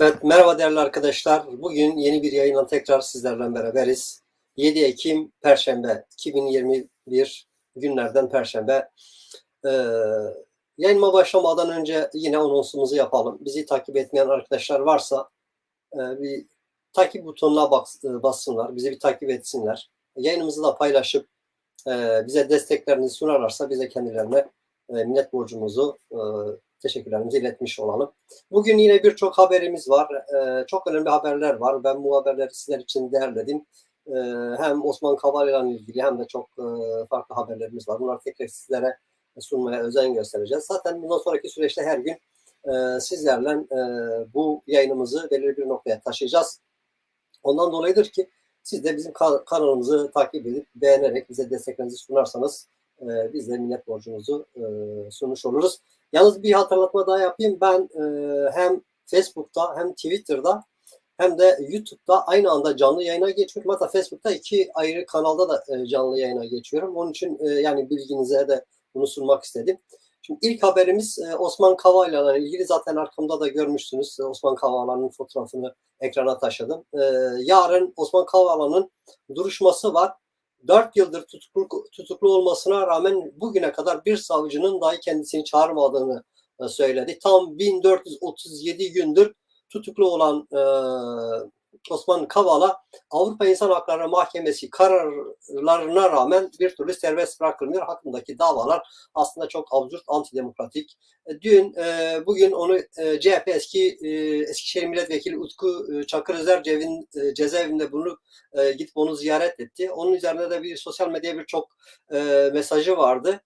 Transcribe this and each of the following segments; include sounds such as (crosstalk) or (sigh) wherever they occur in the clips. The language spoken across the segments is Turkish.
Evet, merhaba değerli arkadaşlar. Bugün yeni bir yayınla tekrar sizlerle beraberiz. 7 Ekim Perşembe 2021 günlerden Perşembe. Ee, yayınıma başlamadan önce yine anonsumuzu yapalım. Bizi takip etmeyen arkadaşlar varsa e, bir takip butonuna bas, e, bassınlar, bizi bir takip etsinler. Yayınımızı da paylaşıp e, bize desteklerini sunarlarsa bize kendilerine e, minnet borcumuzu e, teşekkürlerimizi iletmiş olalım. Bugün yine birçok haberimiz var. Ee, çok önemli haberler var. Ben bu haberleri sizler için derledim. Ee, hem Osman Kavala ile ilgili hem de çok e, farklı haberlerimiz var. Bunları tekrar sizlere sunmaya özen göstereceğiz. Zaten bundan sonraki süreçte her gün e, sizlerle e, bu yayınımızı belirli bir noktaya taşıyacağız. Ondan dolayıdır ki siz de bizim kanalımızı takip edip beğenerek bize desteklerinizi sunarsanız biz de minnet borcumuzu e, sunmuş oluruz. Yalnız bir hatırlatma daha yapayım. Ben e, hem Facebook'ta hem Twitter'da hem de YouTube'da aynı anda canlı yayına geçiyorum. Hatta Facebook'ta iki ayrı kanalda da e, canlı yayına geçiyorum. Onun için e, yani bilginize de bunu sunmak istedim. Şimdi ilk haberimiz e, Osman Kavala ile ilgili zaten arkamda da görmüşsünüz. Osman Kavala'nın fotoğrafını ekrana taşıdım. E, yarın Osman Kavala'nın duruşması var. 4 yıldır tutuklu, tutuklu olmasına rağmen bugüne kadar bir savcının dahi kendisini çağırmadığını e, söyledi. Tam 1437 gündür tutuklu olan e, Osman Kavala Avrupa İnsan Hakları Mahkemesi kararlarına rağmen bir türlü serbest bırakılmıyor. Hakkındaki davalar aslında çok absürt, antidemokratik. E, dün, e, bugün onu e, CHP eski e, Eskişehir Milletvekili Utku e, Çakır Özer cevin, e, cezaevinde bunu e, gidip onu ziyaret etti. Onun üzerine de bir sosyal medyaya birçok e, mesajı vardı.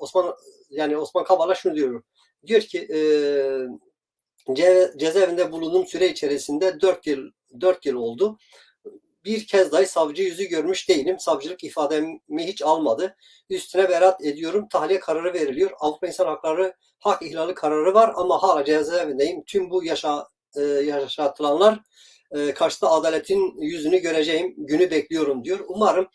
Osman yani Osman Kavala şunu diyor. Diyor ki Ce cezaevinde bulunduğum süre içerisinde 4 yıl 4 yıl oldu. Bir kez dahi savcı yüzü görmüş değilim. Savcılık ifademi hiç almadı. Üstüne beraat ediyorum. Tahliye kararı veriliyor. Avrupa İnsan Hakları hak ihlali kararı var ama hala cezaevindeyim. Tüm bu yaşa, e, yaşatılanlar e, karşıda adaletin yüzünü göreceğim günü bekliyorum diyor. Umarım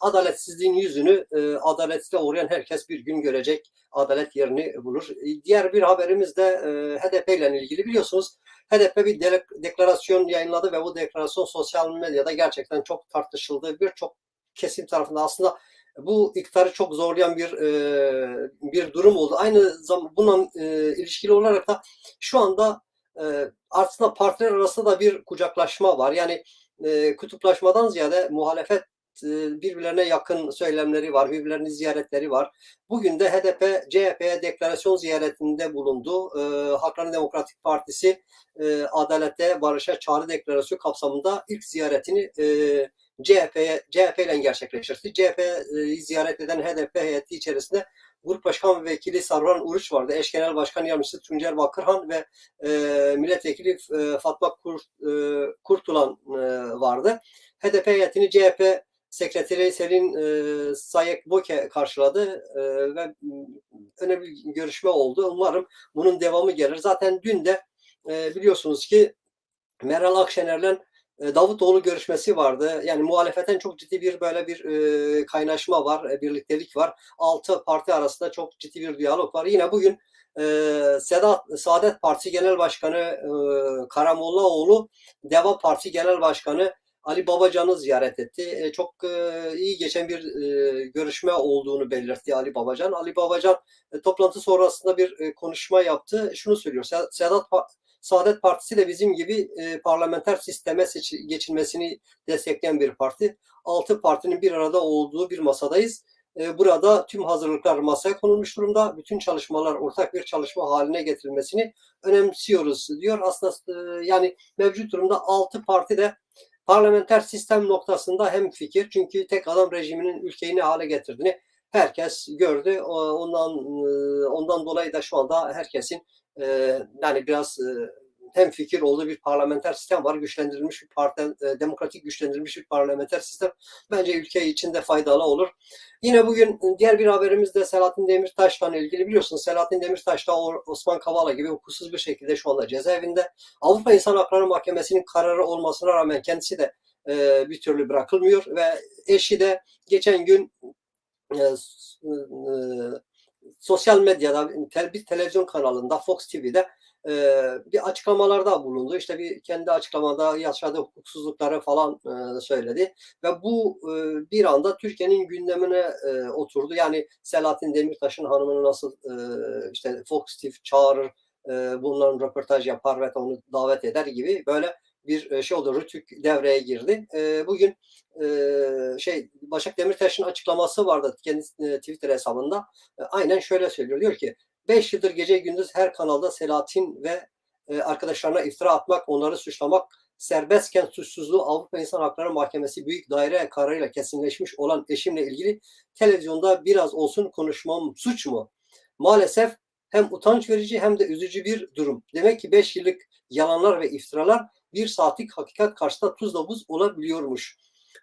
adaletsizliğin yüzünü e, adaletsizliğe uğrayan herkes bir gün görecek. Adalet yerini bulur. E, diğer bir haberimiz de e, HDP ile ilgili biliyorsunuz. HDP bir de, deklarasyon yayınladı ve bu deklarasyon sosyal medyada gerçekten çok tartışıldı. Birçok kesim tarafından aslında bu iktidarı çok zorlayan bir e, bir durum oldu. Aynı zaman bununla e, ilişkili olarak da şu anda e, aslında partiler arasında da bir kucaklaşma var. Yani e, kutuplaşmadan ziyade muhalefet birbirlerine yakın söylemleri var, birbirlerini ziyaretleri var. Bugün de HDP CHP'ye deklarasyon ziyaretinde bulundu. E, Halkların Demokratik Partisi e, adalete, barışa çağrı deklarasyonu kapsamında ilk ziyaretini e, CHP'ye CHP ile gerçekleştirdi. CHP'yi ziyaret eden HDP heyeti içerisinde Grup Başkan Vekili Sarvan Uruç vardı. Eş Genel Başkan Yardımcısı Tuncer Bakırhan ve e, Milletvekili e, Fatma Kurt, e, Kurtulan e, vardı. HDP heyetini CHP Sekreteri Selin e, Sayek Boke karşıladı e, ve önemli bir görüşme oldu. Umarım bunun devamı gelir. Zaten dün de e, biliyorsunuz ki Meral Akşener'le e, Davutoğlu görüşmesi vardı. Yani muhalefetten çok ciddi bir böyle bir e, kaynaşma var, e, birliktelik var. Altı parti arasında çok ciddi bir diyalog var. Yine bugün e, Sedat Saadet Partisi Genel Başkanı e, Karamollaoğlu, Deva Partisi Genel Başkanı Ali Babacan'ı ziyaret etti. E, çok e, iyi geçen bir e, görüşme olduğunu belirtti Ali Babacan. Ali Babacan e, toplantı sonrasında bir e, konuşma yaptı. Şunu söylüyor. Sedat Saadet Partisi de bizim gibi e, parlamenter sisteme geçilmesini destekleyen bir parti. Altı partinin bir arada olduğu bir masadayız. E, burada tüm hazırlıklar masaya konulmuş durumda. Bütün çalışmalar ortak bir çalışma haline getirilmesini önemsiyoruz diyor. Aslında e, yani mevcut durumda altı parti de parlamenter sistem noktasında hem fikir çünkü tek adam rejiminin ülkeyi ne hale getirdiğini herkes gördü. Ondan e, ondan dolayı da şu anda herkesin e, yani biraz e, hem fikir olduğu bir parlamenter sistem var. Güçlendirilmiş bir parti, demokratik güçlendirilmiş bir parlamenter sistem. Bence ülke için de faydalı olur. Yine bugün diğer bir haberimiz de Selahattin Demirtaş'la ilgili. Biliyorsunuz Selahattin Demirtaş da Osman Kavala gibi hukuksuz bir şekilde şu anda cezaevinde. Avrupa İnsan Hakları Mahkemesi'nin kararı olmasına rağmen kendisi de e, bir türlü bırakılmıyor ve eşi de geçen gün e, e, sosyal medyada bir televizyon kanalında Fox TV'de e, bir açıklamalarda bulundu. İşte bir kendi açıklamada yaşadığı hukuksuzlukları falan e, söyledi ve bu e, bir anda Türkiye'nin gündemine e, oturdu. Yani Selahattin Demirtaş'ın hanımını nasıl e, işte Fox TV çağırır, e, bunların röportaj yapar ve onu davet eder gibi böyle bir e, şey oldu. Rütük devreye girdi. E, bugün e, şey Başak Demirtaş'ın açıklaması vardı kendi e, Twitter hesabında. E, aynen şöyle söylüyor. Diyor ki 5 yıldır gece gündüz her kanalda Selahattin ve e, arkadaşlarına iftira atmak, onları suçlamak, serbestken suçsuzluğu Avrupa İnsan Hakları Mahkemesi büyük daire kararıyla kesinleşmiş olan eşimle ilgili televizyonda biraz olsun konuşmam suç mu? Maalesef hem utanç verici hem de üzücü bir durum. Demek ki 5 yıllık yalanlar ve iftiralar bir saatlik hakikat karşısında tuzla buz olabiliyormuş.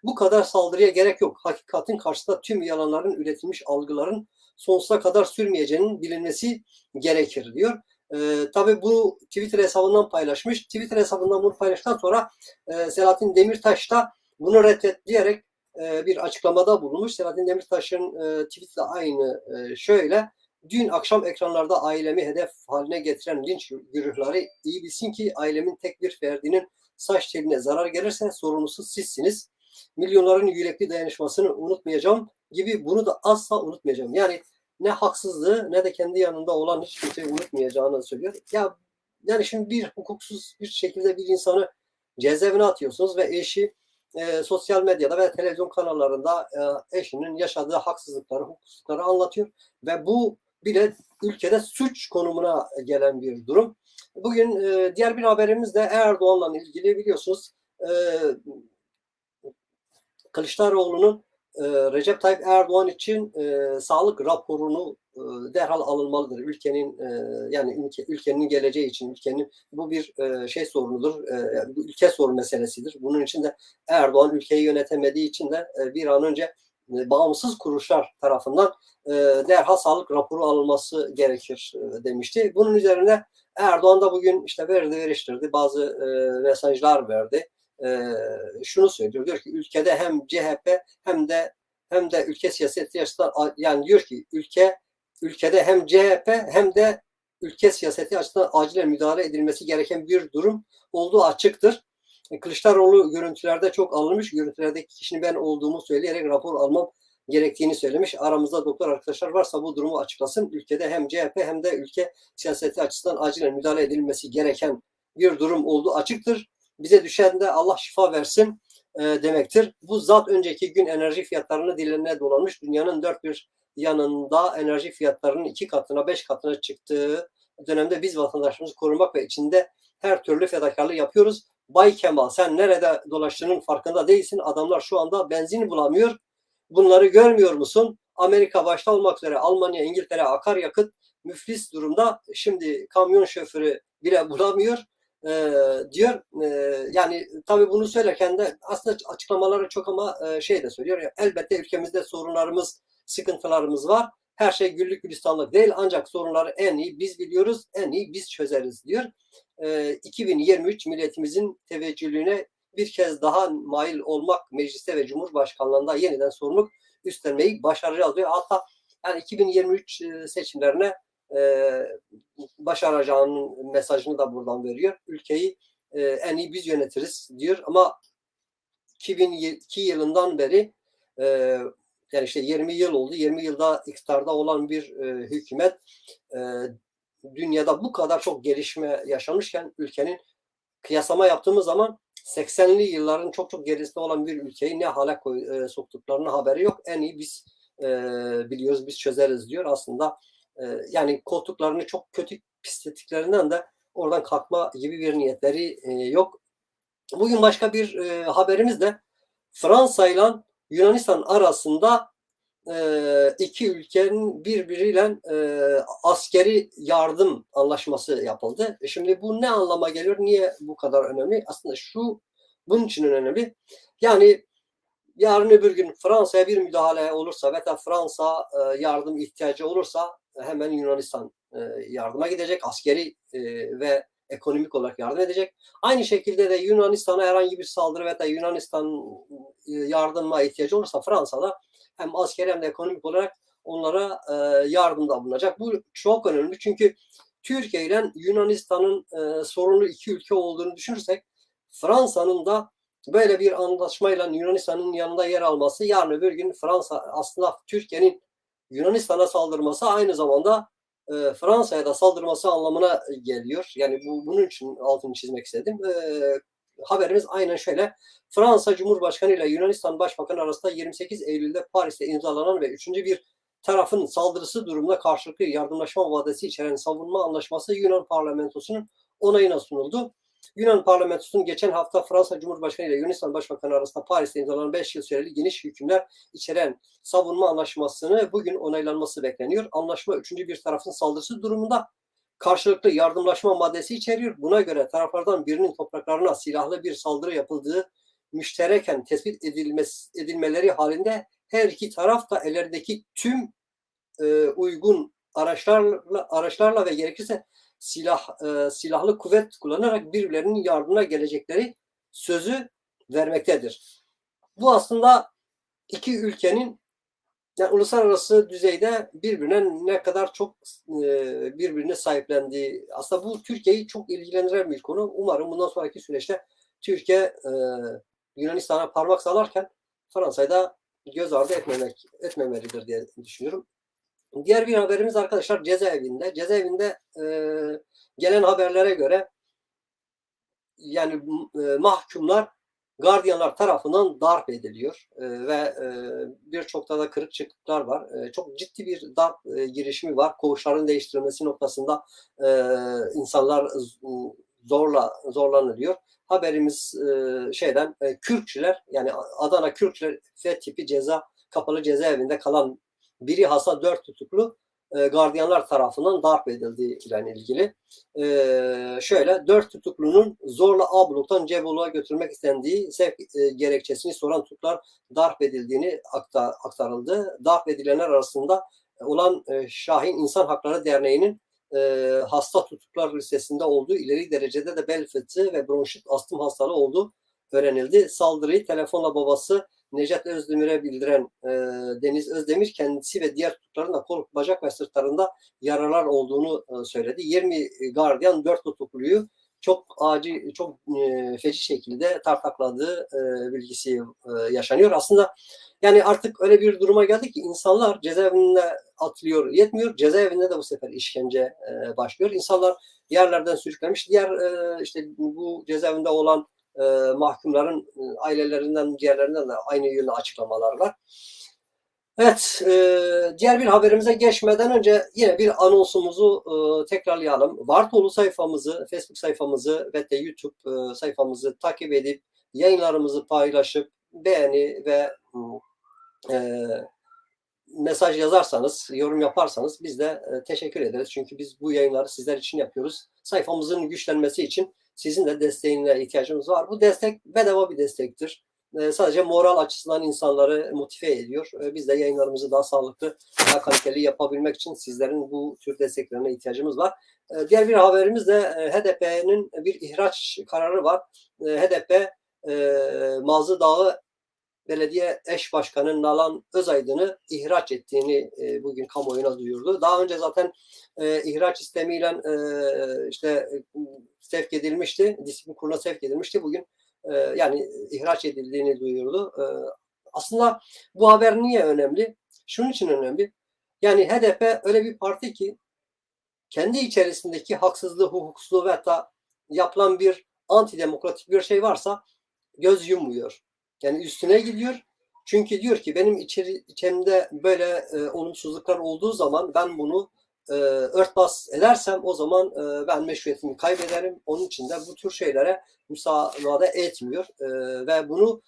Bu kadar saldırıya gerek yok. Hakikatin karşısında tüm yalanların üretilmiş algıların sonsuza kadar sürmeyeceğinin bilinmesi gerekir diyor. E, tabii bu Twitter hesabından paylaşmış. Twitter hesabından bunu paylaştıktan sonra e, Selahattin Demirtaş da bunu reddetleyerek e, bir açıklamada bulunmuş. Selahattin Demirtaş'ın e, tweet'le aynı e, şöyle. Dün akşam ekranlarda ailemi hedef haline getiren linç güruhları iyi bilsin ki ailemin tek bir ferdinin saç teline zarar gelirse sorumlusu sizsiniz. Milyonların yürekli dayanışmasını unutmayacağım gibi bunu da asla unutmayacağım. Yani ne haksızlığı ne de kendi yanında olan hiç kimseyi unutmayacağını söylüyor. Ya yani şimdi bir hukuksuz bir şekilde bir insanı cezaevine atıyorsunuz ve eşi e, sosyal medyada ve televizyon kanallarında e, eşinin yaşadığı haksızlıkları, hukuksuzlukları anlatıyor ve bu bile ülkede suç konumuna gelen bir durum. Bugün e, diğer bir haberimiz de Erdoğan'la ilgili biliyorsunuz e, Kılıçdaroğlu'nun e, Recep Tayyip Erdoğan için e, sağlık raporunu e, derhal alınmalıdır. Ülkenin yani ülke, ülkenin geleceği için ülkenin bu bir şey sorunudur. Bu ülke sorun meselesidir. Bunun için de Erdoğan ülkeyi yönetemediği için de bir an önce bağımsız kuruluşlar tarafından derhal sağlık raporu alınması gerekir demişti. Bunun üzerine Erdoğan da bugün işte verdi veriştirdi bazı mesajlar verdi e, şunu söylüyor. Diyor ki ülkede hem CHP hem de hem de ülke siyaseti açısından yani diyor ki ülke ülkede hem CHP hem de ülke siyaseti açısından acilen müdahale edilmesi gereken bir durum olduğu açıktır. Kılıçdaroğlu görüntülerde çok alınmış. Görüntülerdeki kişinin ben olduğumu söyleyerek rapor almam gerektiğini söylemiş. Aramızda doktor arkadaşlar varsa bu durumu açıklasın. Ülkede hem CHP hem de ülke siyaseti açısından acilen müdahale edilmesi gereken bir durum olduğu açıktır bize düşen de Allah şifa versin e, demektir. Bu zat önceki gün enerji fiyatlarını diline dolanmış. Dünyanın dört bir yanında enerji fiyatlarının iki katına beş katına çıktığı dönemde biz vatandaşımızı korumak ve içinde her türlü fedakarlığı yapıyoruz. Bay Kemal sen nerede dolaştığının farkında değilsin. Adamlar şu anda benzin bulamıyor. Bunları görmüyor musun? Amerika başta olmak üzere Almanya, İngiltere akaryakıt müflis durumda. Şimdi kamyon şoförü bile (laughs) bulamıyor e, diyor. E, yani tabii bunu söylerken de aslında açıklamaları çok ama e, şey de söylüyor. Ya, elbette ülkemizde sorunlarımız, sıkıntılarımız var. Her şey güllük gülistanlık değil ancak sorunları en iyi biz biliyoruz, en iyi biz çözeriz diyor. E, 2023 milletimizin teveccühüne bir kez daha mail olmak mecliste ve cumhurbaşkanlığında yeniden sorumluluk üstlenmeyi başaracağız diyor. Hatta yani 2023 seçimlerine e, başaracağının mesajını da buradan veriyor. Ülkeyi e, en iyi biz yönetiriz diyor ama 2002 yılından beri e, yani işte 20 yıl oldu. 20 yılda iktidarda olan bir e, hükümet e, dünyada bu kadar çok gelişme yaşamışken ülkenin kıyaslama yaptığımız zaman 80'li yılların çok çok gerisinde olan bir ülkeyi ne hale koy, e, soktuklarının haberi yok. En iyi biz e, biliyoruz, biz çözeriz diyor. Aslında yani koltuklarını çok kötü pisletiklerinden de oradan kalkma gibi bir niyetleri e, yok. Bugün başka bir e, haberimiz de Fransa ile Yunanistan arasında e, iki ülkenin birbiriyle askeri yardım anlaşması yapıldı. Şimdi bu ne anlama geliyor? Niye bu kadar önemli? Aslında şu bunun için önemli. Yani yarın öbür gün Fransa'ya bir müdahale olursa veya Fransa yardım ihtiyacı olursa hemen Yunanistan e, yardıma gidecek. Askeri e, ve ekonomik olarak yardım edecek. Aynı şekilde de Yunanistan'a herhangi bir saldırı veya Yunanistan e, yardıma ihtiyacı olursa Fransa'da hem askeri hem de ekonomik olarak onlara yardımda bulunacak. Bu çok önemli çünkü Türkiye ile Yunanistan'ın e, sorunlu iki ülke olduğunu düşünürsek Fransa'nın da böyle bir anlaşmayla Yunanistan'ın yanında yer alması yarın öbür gün Fransa aslında Türkiye'nin Yunanistan'a saldırması aynı zamanda e, Fransa'ya da saldırması anlamına geliyor. Yani bu bunun için altını çizmek istedim. E, haberimiz aynen şöyle. Fransa Cumhurbaşkanı ile Yunanistan Başbakanı arasında 28 Eylül'de Paris'te imzalanan ve üçüncü bir tarafın saldırısı durumunda karşılıklı yardımlaşma vadesi içeren savunma anlaşması Yunan parlamentosunun onayına sunuldu. Yunan parlamentosunun geçen hafta Fransa Cumhurbaşkanı ile Yunanistan Başbakanı arasında Paris'te imzalanan 5 yıl süreli geniş hükümler içeren savunma anlaşmasını bugün onaylanması bekleniyor. Anlaşma üçüncü bir tarafın saldırısı durumunda karşılıklı yardımlaşma maddesi içeriyor. Buna göre taraflardan birinin topraklarına silahlı bir saldırı yapıldığı müştereken tespit edilmesi, edilmeleri halinde her iki taraf da ellerindeki tüm e, uygun araçlarla araçlarla ve gerekirse silah e, silahlı kuvvet kullanarak birbirlerinin yardımına gelecekleri sözü vermektedir. Bu aslında iki ülkenin yani uluslararası düzeyde birbirine ne kadar çok e, birbirine sahiplendiği aslında bu Türkiye'yi çok ilgilendiren bir konu. Umarım bundan sonraki süreçte Türkiye e, Yunanistan'a parmak salarken Fransa'yı da göz ardı etmemek etmemelidir diye düşünüyorum. Diğer bir haberimiz arkadaşlar cezaevinde. Cezaevinde e, gelen haberlere göre yani e, mahkumlar gardiyanlar tarafından darp ediliyor e, ve e, birçok da kırık çıkıklar var. E, çok ciddi bir darp e, girişimi var. Koğuşların değiştirilmesi noktasında e, insanlar zorla zorlanılıyor. Haberimiz e, şeyden e, Kürkçüler yani Adana Kürkçüler F tipi ceza kapalı cezaevinde kalan biri hasta dört tutuklu e, gardiyanlar tarafından darp edildiği ile ilgili. E, şöyle dört tutuklunun zorla abluktan Cebolu'ya götürmek istendiği sevk e, gerekçesini soran tutuklar darp edildiğini aktar, aktarıldı. Darp edilenler arasında olan e, Şahin İnsan Hakları Derneği'nin e, hasta tutuklar listesinde olduğu ileri derecede de bel fıtığı ve bronşit astım hastalığı olduğu öğrenildi. Saldırıyı telefonla babası Necdet Özdemir'e bildiren e, Deniz Özdemir kendisi ve diğer tutukların da kol, bacak ve sırtlarında yaralar olduğunu e, söyledi. 20 gardiyan 4 tutukluyu çok acil, çok e, feci şekilde tartakladığı e, bilgisi e, yaşanıyor. Aslında yani artık öyle bir duruma geldi ki insanlar cezaevinde atılıyor, yetmiyor. Cezaevinde de bu sefer işkence e, başlıyor. İnsanlar yerlerden sürüklenmiş. Diğer e, işte bu cezaevinde olan e, mahkumların e, ailelerinden, diğerlerinden de aynı yönde açıklamalar var. Evet, e, diğer bir haberimize geçmeden önce yine bir anonsumuzu e, tekrarlayalım. Vartolu sayfamızı, Facebook sayfamızı ve de YouTube e, sayfamızı takip edip yayınlarımızı paylaşıp beğeni ve e, mesaj yazarsanız, yorum yaparsanız biz de e, teşekkür ederiz. Çünkü biz bu yayınları sizler için yapıyoruz. Sayfamızın güçlenmesi için sizin de desteğine ihtiyacımız var. Bu destek bedava bir destektir. E, sadece moral açısından insanları motive ediyor. E, biz de yayınlarımızı daha sağlıklı, daha kaliteli yapabilmek için sizlerin bu tür desteklerine ihtiyacımız var. E, diğer bir haberimiz de e, HDP'nin bir ihraç kararı var. HDP e, Mazı Dağı belediye eş başkanı Nalan Özaydın'ı ihraç ettiğini e, bugün kamuoyuna duyurdu. Daha önce zaten e, ihraç istemiyle e, işte sevk edilmişti. Disiplin kuruluna sevk edilmişti. Bugün e, yani ihraç edildiğini duyurdu. E, aslında bu haber niye önemli? Şunun için önemli. Yani HDP öyle bir parti ki kendi içerisindeki haksızlığı, hukuksuzluğu ve hatta yapılan bir antidemokratik bir şey varsa göz yumuyor. Yani üstüne gidiyor. Çünkü diyor ki benim içeri, içerimde böyle e, olumsuzluklar olduğu zaman ben bunu e, örtbas edersem o zaman e, ben meşruiyetimi kaybederim. Onun için de bu tür şeylere müsaade etmiyor. E, ve bunu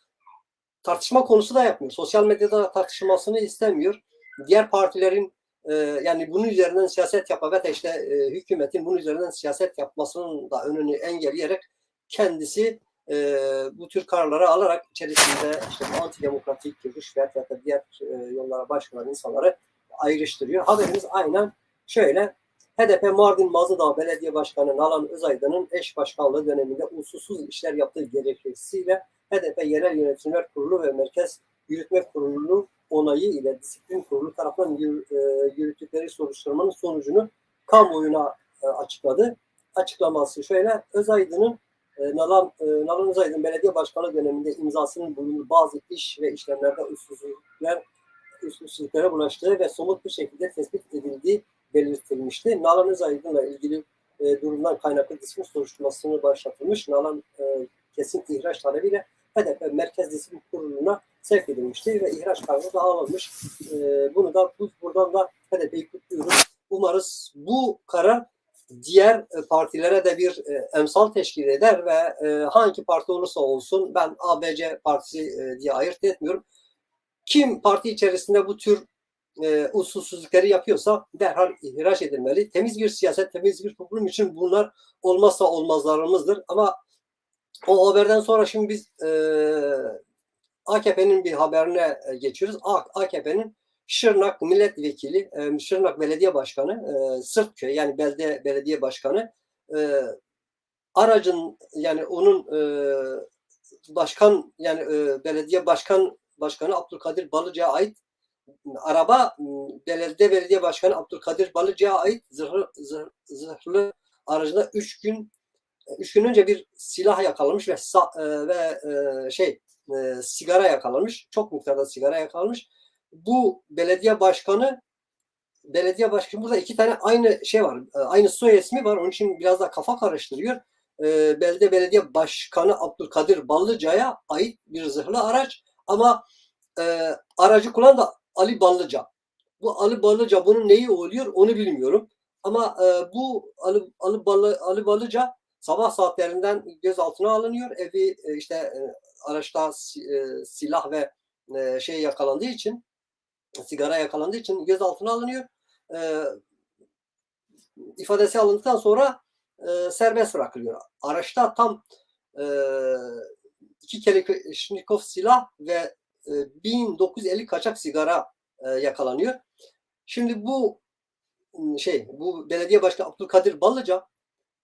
tartışma konusu da yapmıyor. Sosyal medyada tartışılmasını istemiyor. Diğer partilerin e, yani bunun üzerinden siyaset yapa ve işte e, hükümetin bunun üzerinden siyaset yapmasının da önünü engelleyerek kendisi e, bu tür kararları alarak içerisinde işte antidemokratik, rüşvet ya da diğer e, yollara başvuran insanları ayrıştırıyor. Haberimiz aynen şöyle. HDP Mardin Mazıdağ Belediye Başkanı Nalan Özaydın'ın eş başkanlığı döneminde usulsüz işler yaptığı gerekçesiyle HDP Yerel Yönetimler Kurulu ve Merkez Yürütme Kurulu onayı ile disiplin kurulu tarafından yürüttükleri soruşturmanın sonucunu kamuoyuna e, açıkladı. Açıklaması şöyle, Özaydın'ın e, Nalan, e, Nalan Özaydın belediye başkanı döneminde imzasının bulunduğu bazı iş ve işlemlerde usulsüzlükler, usulsüzlüklere bulaştığı ve somut bir şekilde tespit edildiği belirtilmişti. Nalan Özaydın'la ilgili e, durumdan kaynaklı disiplin soruşturmasını başlatılmış. Nalan e, kesin ihraç talebiyle HDP Merkez Disiplin Kurulu'na sevk edilmişti ve ihraç kararı da alınmış. E, bunu da bu, buradan da HDP'yi kutluyoruz. Umarız bu karar diğer e, partilere de bir e, emsal teşkil eder ve e, hangi parti olursa olsun ben ABC partisi diye ayırt etmiyorum. Kim parti içerisinde bu tür e, usulsüzlükleri yapıyorsa derhal ihraç edilmeli. Temiz bir siyaset, temiz bir toplum için bunlar olmazsa olmazlarımızdır. Ama o haberden sonra şimdi biz AKP'nin bir haberine geçiyoruz. AKP'nin Şırnak Milletvekili, e, Şırnak Belediye Başkanı, e, Sırtköy yani belde belediye başkanı e, aracın yani onun e, başkan yani belediye başkan başkanı Abdülkadir Balıcı'ya ait araba belediye belediye başkanı Abdülkadir Balıcı'ya ait zırhlı, zırh, zırhlı aracında 3 gün 3 gün önce bir silah yakalamış ve ve şey sigara yakalamış. Çok miktarda sigara yakalamış. Bu belediye başkanı belediye başkanı burada iki tane aynı şey var. e, Aynı soy ismi var. Onun için biraz da kafa karıştırıyor. E, Belediye belediye başkanı Abdülkadir Ballıca'ya ait bir zırhlı araç ama e, aracı kullanan da Ali Ballıca. Bu Ali Ballıca bunun neyi oluyor onu bilmiyorum. Ama e, bu Ali, Ali, Ballı, Ali Ballıca sabah saatlerinden gözaltına alınıyor. Evi e, işte e, araçta e, silah ve e, şey yakalandığı için sigara yakalandığı için gözaltına alınıyor. E, ifadesi alındıktan sonra e, serbest bırakılıyor. Araçta tam e, iki Kalashnikov silah ve e, 1950 kaçak sigara e, yakalanıyor. Şimdi bu şey bu belediye başkanı Abdülkadir Ballıca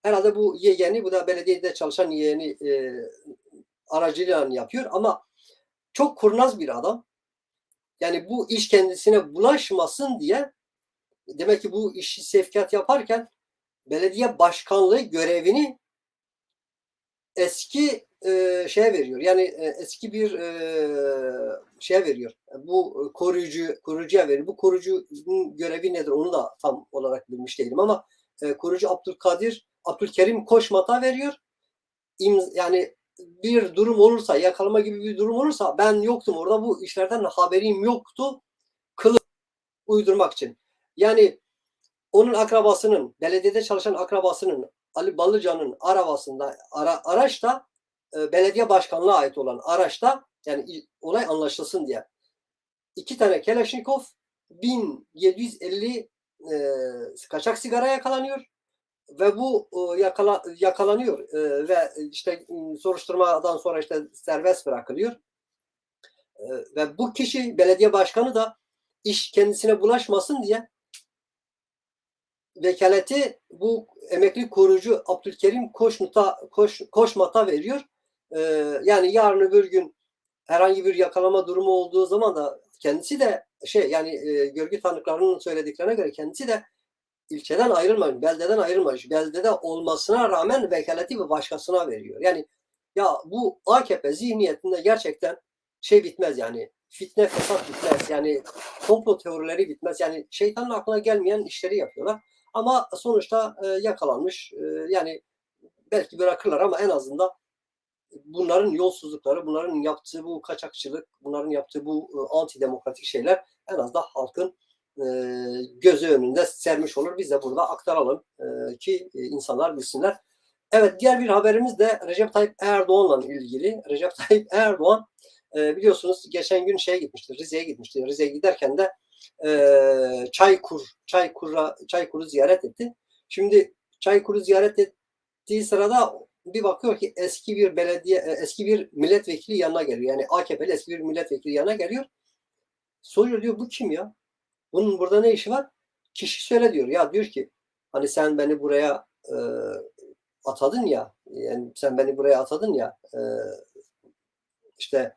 herhalde bu yeğeni bu da belediyede çalışan yeğeni e, aracılığıyla yapıyor ama çok kurnaz bir adam. Yani bu iş kendisine bulaşmasın diye demek ki bu işi sevkiyat yaparken belediye başkanlığı görevini eski e, şeye veriyor. Yani e, eski bir e, şeye veriyor. Bu koruyucu koruyucuya veriyor. Bu koruyucunun görevi nedir onu da tam olarak bilmiş değilim ama e, koruyucu Abdülkadir Abdülkerim Koşmat'a veriyor. İmz, yani bir durum olursa, yakalama gibi bir durum olursa ben yoktum orada bu işlerden haberim yoktu. Kılık uydurmak için. Yani onun akrabasının, belediyede çalışan akrabasının Ali Balıcan'ın arabasında ara, araçta e, belediye başkanlığına ait olan araçta yani olay anlaşılsın diye iki tane Kelaşnikov 1750 e, kaçak sigara yakalanıyor ve bu e, yakala, yakalanıyor e, ve işte m, soruşturmadan sonra işte serbest bırakılıyor. E, ve bu kişi belediye başkanı da iş kendisine bulaşmasın diye vekaleti bu emekli koruyucu Abdülkerim Koşnut'a Koş, Koşmat'a veriyor. Yani yarın öbür gün herhangi bir yakalama durumu olduğu zaman da kendisi de şey yani e, görgü tanıklarının söylediklerine göre kendisi de ilçeden ayrılmamış, beldeden ayrılmamış. Beldede olmasına rağmen vekaleti bir başkasına veriyor. Yani ya bu AKP zihniyetinde gerçekten şey bitmez yani fitne fesat bitmez yani komplo teorileri bitmez yani şeytanın aklına gelmeyen işleri yapıyorlar. Ama sonuçta e, yakalanmış. E, yani belki bırakırlar ama en azından bunların yolsuzlukları, bunların yaptığı bu kaçakçılık, bunların yaptığı bu e, antidemokratik şeyler en az da halkın e, gözü önünde sermiş olur. Biz de burada aktaralım e, ki e, insanlar bilsinler. Evet diğer bir haberimiz de Recep Tayyip Erdoğan'la ilgili. Recep (laughs) Tayyip Erdoğan biliyorsunuz geçen gün şeye gitmişti, Rize'ye gitmişti. Rize'ye giderken de e, Çaykur, Çaykur'a, Çaykur'u ziyaret etti. Şimdi Çaykur'u ziyaret ettiği sırada bir bakıyor ki eski bir belediye, eski bir milletvekili yanına geliyor. Yani AKP'li eski bir milletvekili yanına geliyor. Soruyor diyor bu kim ya? Bunun burada ne işi var? Kişi söyle diyor. Ya diyor ki hani sen beni buraya e, atadın ya yani sen beni buraya atadın ya e, işte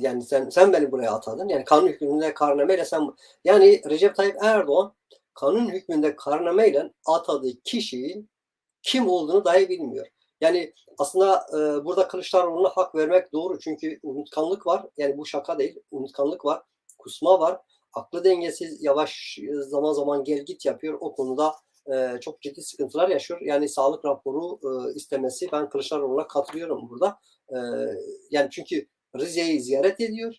yani sen sen beni buraya atadın. Yani kanun hükmünde karnemeyle sen yani Recep Tayyip Erdoğan kanun hükmünde kararnameyle atadığı kişinin kim olduğunu dahi bilmiyor. Yani aslında e, burada Kılıçdaroğlu'na hak vermek doğru çünkü unutkanlık var. Yani bu şaka değil. Unutkanlık var. Kusma var. Aklı dengesiz yavaş e, zaman zaman gel git yapıyor. O konuda e, çok ciddi sıkıntılar yaşıyor. Yani sağlık raporu e, istemesi ben Kılıçdaroğlu'na katılıyorum burada. E, yani çünkü Rize'yi ziyaret ediyor.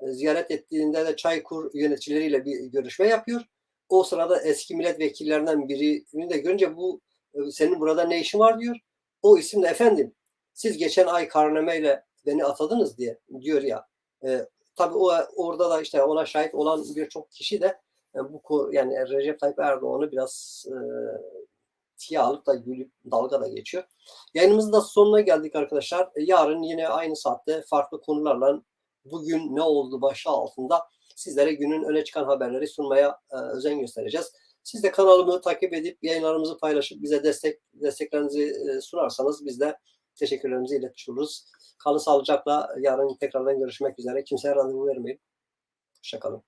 E, ziyaret ettiğinde de Çaykur yöneticileriyle bir görüşme yapıyor. O sırada eski milletvekillerinden birini de görünce bu e, senin burada ne işin var diyor. O isim de efendim siz geçen ay karnemeyle beni atadınız diye diyor ya. E, tabii o orada da işte ona şahit olan birçok kişi de e, bu yani Recep Tayyip Erdoğan'ı biraz e, tiye alıp da gülüp dalga da geçiyor. Yayınımızın da sonuna geldik arkadaşlar. E, Yarın yine aynı saatte farklı konularla bugün ne oldu başlığı altında sizlere günün öne çıkan haberleri sunmaya e, özen göstereceğiz. Siz de kanalımı takip edip yayınlarımızı paylaşıp bize destek desteklerinizi e, sunarsanız biz de teşekkürlerimizi iletmiş oluruz. Kalın sağlıcakla yarın tekrardan görüşmek üzere. Kimseye randevu vermeyin. Hoşçakalın.